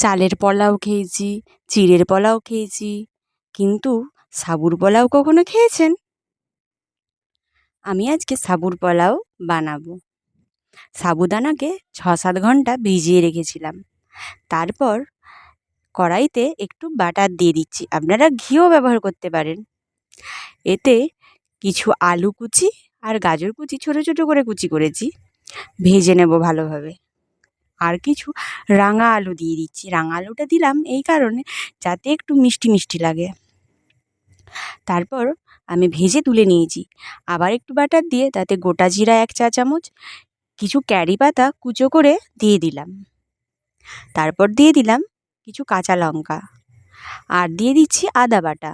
চালের পোলাও খেয়েছি, চিঁড়ের পোলাও খেয়েছি। কিন্তু সাবুর পোলাও কখনো খেয়েছেন? আমি আজকে সাবুর পোলাও বানাবো। সাবুদানাকে ছ সাত ঘণ্টা ভিজিয়ে রেখেছিলাম। তারপর কড়াইতে একটু বাটার দিয়ে দিচ্ছি। আপনারা ঘিও ব্যবহার করতে পারেন। এতে কিছু আলু কুচি আর গাজর কুচি, ছোটো ছোটো করে কুচি করেছি। ভেজে নেব ভালোভাবে। আর কিছু রাঙা আলু দিয়ে দিচ্ছি। রাঙা আলুটা দিলাম এই কারণে যাতে একটু মিষ্টি মিষ্টি লাগে। তারপর আমি ভেজে তুলে নিয়েছি। আবার একটু বাটার দিয়ে তাতে গোটা জিরা এক চা চামচ, কিছু ক্যারি পাতা কুচো করে দিয়ে দিলাম। তারপর দিয়ে দিলাম কিছু কাঁচা লঙ্কা। আর দিয়ে দিচ্ছি আদা বাটা।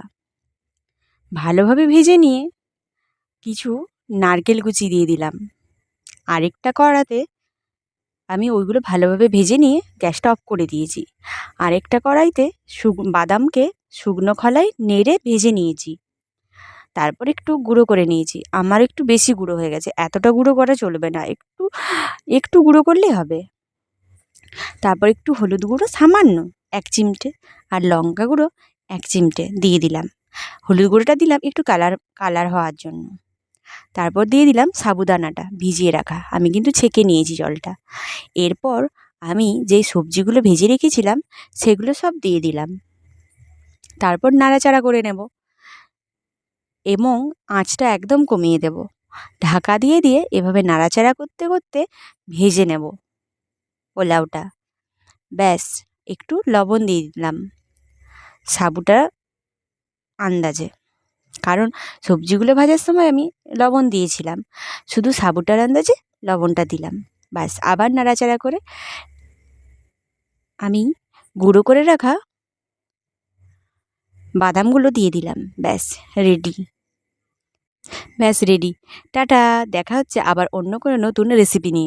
ভালোভাবে ভেজে নিয়ে কিছু নারকেল কুচি দিয়ে দিলাম। আরেকটা কড়াতে আমি ওইগুলো ভালোভাবে ভেজে নিয়ে গ্যাসটা অফ করে দিয়েছি। আরেকটা কড়াইতে শুক বাদামকে শুকনো খোলায় নেড়ে ভেজে নিয়েছি। তারপর একটু গুঁড়ো করে নিয়েছি। আমার একটু বেশি গুঁড়ো হয়ে গেছে। এতটা গুঁড়ো করা চলবে না। একটু একটু গুঁড়ো করলেই হবে। তারপর একটু হলুদ গুঁড়ো, সামান্য এক চিমটে, আর লঙ্কা গুঁড়ো এক চিমটে দিয়ে দিলাম। হলুদ গুঁড়োটা দিলাম একটু কালার কালার হওয়ার জন্য। তারপর দিয়ে দিলাম সাবুদানাটা ভিজিয়ে রাখা। আমি কিন্তু ছেঁকে নিয়েছি জলটা। এরপর আমি যেই সবজিগুলো ভেজে রেখেছিলাম, সেগুলো সব দিয়ে দিলাম। তারপর নাড়াচাড়া করে নেব এবং আঁচটা একদম কমিয়ে দেব। ঢাকা দিয়ে দিয়ে এভাবে নাড়াচাড়া করতে করতে ভেজে নেব পোলাওটা। ব্যাস, একটু লবণ দিয়ে দিলাম। সাবুটা আন্দাজে। কারণ সবজিগুলো ভাজার সময় আমি লবণ দিয়েছিলাম। শুধু সাবুটার আন্দাজে লবণটা দিলাম। ব্যাস, আবার নাড়াচাড়া করে আমি গুঁড়ো করে রাখা বাদামগুলো দিয়ে দিলাম। ব্যাস রেডি ব্যাস রেডি টাটা, দেখা হচ্ছে আবার অন্য কোনো নতুন রেসিপি নিয়ে।